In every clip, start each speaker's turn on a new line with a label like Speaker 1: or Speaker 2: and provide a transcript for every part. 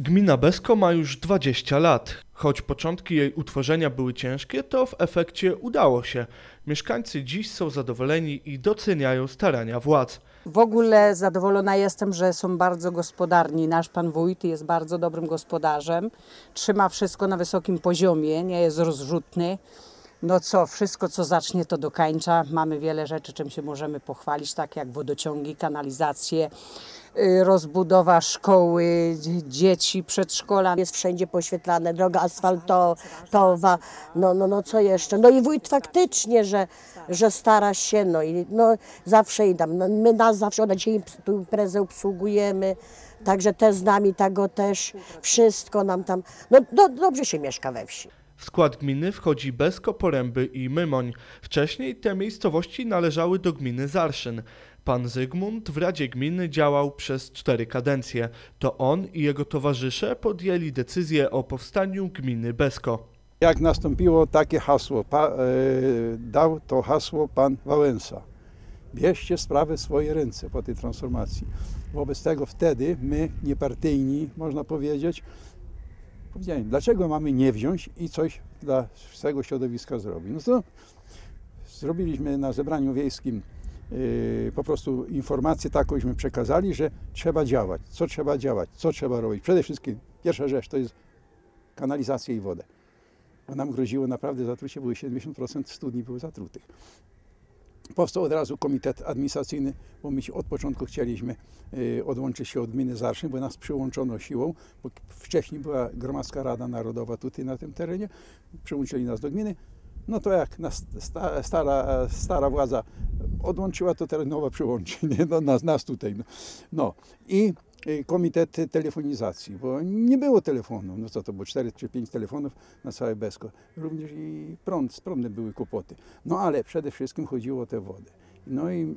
Speaker 1: Gmina Besko ma już 20 lat. Choć początki jej utworzenia były ciężkie, to w efekcie udało się. Mieszkańcy dziś są zadowoleni i doceniają starania władz.
Speaker 2: W ogóle zadowolona jestem, że są bardzo gospodarni. Nasz pan wójt jest bardzo dobrym gospodarzem. Trzyma wszystko na wysokim poziomie, nie jest rozrzutny. No co, wszystko co zacznie to dokańcza. Mamy wiele rzeczy, czym się możemy pochwalić, tak jak wodociągi, kanalizacje, y, rozbudowa szkoły, dzie- dzieci, przedszkola.
Speaker 3: Jest wszędzie poświetlane, droga asfaltowa, no, no, no co jeszcze? No i wójt faktycznie, że, że stara się, no i no, zawsze i no, my nas zawsze na dzień tu imprezę obsługujemy, także te z nami, tego też, wszystko nam tam, no do, dobrze się mieszka we wsi.
Speaker 1: W skład gminy wchodzi Besko, Poręby i Mymoń. Wcześniej te miejscowości należały do gminy Zarszyn. Pan Zygmunt w Radzie Gminy działał przez cztery kadencje. To on i jego towarzysze podjęli decyzję o powstaniu gminy Besko.
Speaker 4: Jak nastąpiło takie hasło, pa, e, dał to hasło pan Wałęsa. Bierzcie sprawę w swoje ręce po tej transformacji. Wobec tego wtedy my, niepartyjni, można powiedzieć, powiedziałem, dlaczego mamy nie wziąć i coś dla swego środowiska zrobić. No to zrobiliśmy na zebraniu wiejskim e, po prostu informację taką, żeśmy przekazali, że trzeba działać, co trzeba działać, co trzeba robić. Przede wszystkim pierwsza rzecz to jest kanalizacja i wodę bo nam groziło naprawdę zatrucie, były 70% studni były zatrutych. Powstał od razu komitet administracyjny, bo my od początku chcieliśmy y, odłączyć się od gminy Zarszyn, bo nas przyłączono siłą, bo wcześniej była Gromadzka Rada Narodowa tutaj na tym terenie, przyłączyli nas do gminy. No to jak nas sta, stara, stara władza odłączyła, to teraz nowa przyłączy, nie? No, nas, nas tutaj. No. no i komitet telefonizacji, bo nie było telefonu. No co to było, 4 czy 5 telefonów na całe Besko. Również i prąd, z prądem były kłopoty. No ale przede wszystkim chodziło o tę wodę. No i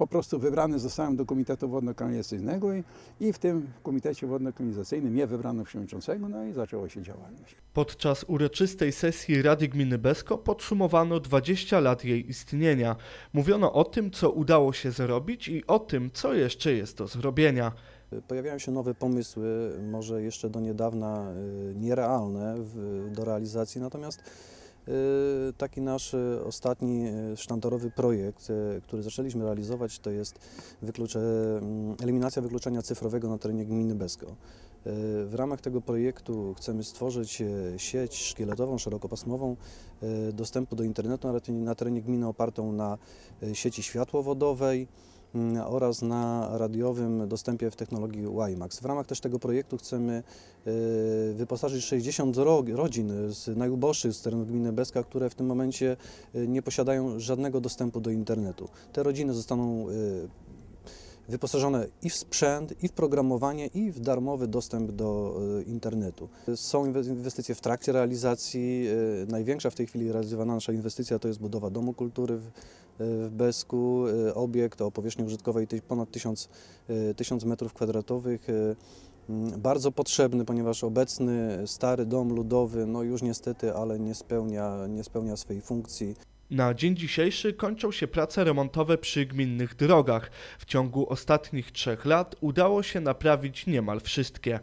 Speaker 4: po prostu wybrany zostałem do Komitetu Wodno-Kanalizacyjnego i, i w tym Komitecie Wodno-Kanalizacyjnym mnie wybrano przewodniczącego, no i zaczęła się działalność.
Speaker 1: Podczas uroczystej sesji Rady Gminy Besko podsumowano 20 lat jej istnienia. Mówiono o tym, co udało się zrobić i o tym, co jeszcze jest do zrobienia.
Speaker 5: Pojawiają się nowe pomysły, może jeszcze do niedawna y, nierealne w, do realizacji, natomiast taki nasz y, ostatni y, sztandarowy projekt, y, który zaczęliśmy realizować, to jest wyklucze, mm, eliminacja wykluczenia cyfrowego na terenie gminy Besko. Y, W ramach tego projektu chcemy stworzyć y, sieć szkieletową, szerokopasmową y, dostępu do internetu na terenie- gminy opartą na y, sieci światłowodowej, oraz na radiowym dostępie w technologii WiMAX. W ramach też tego projektu chcemy y, wyposażyć 60 ro- rodzin z najuboższych z terenu gminy Beska, które w tym momencie y, nie posiadają żadnego dostępu do internetu. Te rodziny zostaną y, wyposażone i w sprzęt, i w programowanie, i w darmowy dostęp do y, internetu. Są inwe- inwestycje w trakcie realizacji. y, Największa w tej chwili realizowana nasza inwestycja to jest budowa Domu Kultury w, w Besku. Obiekt o powierzchni użytkowej ponad 1000, y, 1000 metrów kwadratowych. y, mm, Bardzo potrzebny, ponieważ obecny stary dom ludowy, no już niestety, ale nie spełnia, nie spełnia swojej funkcji.
Speaker 1: Na dzień dzisiejszy kończą się prace remontowe przy gminnych drogach. W ciągu ostatnich trzech lat udało się naprawić niemal wszystkie.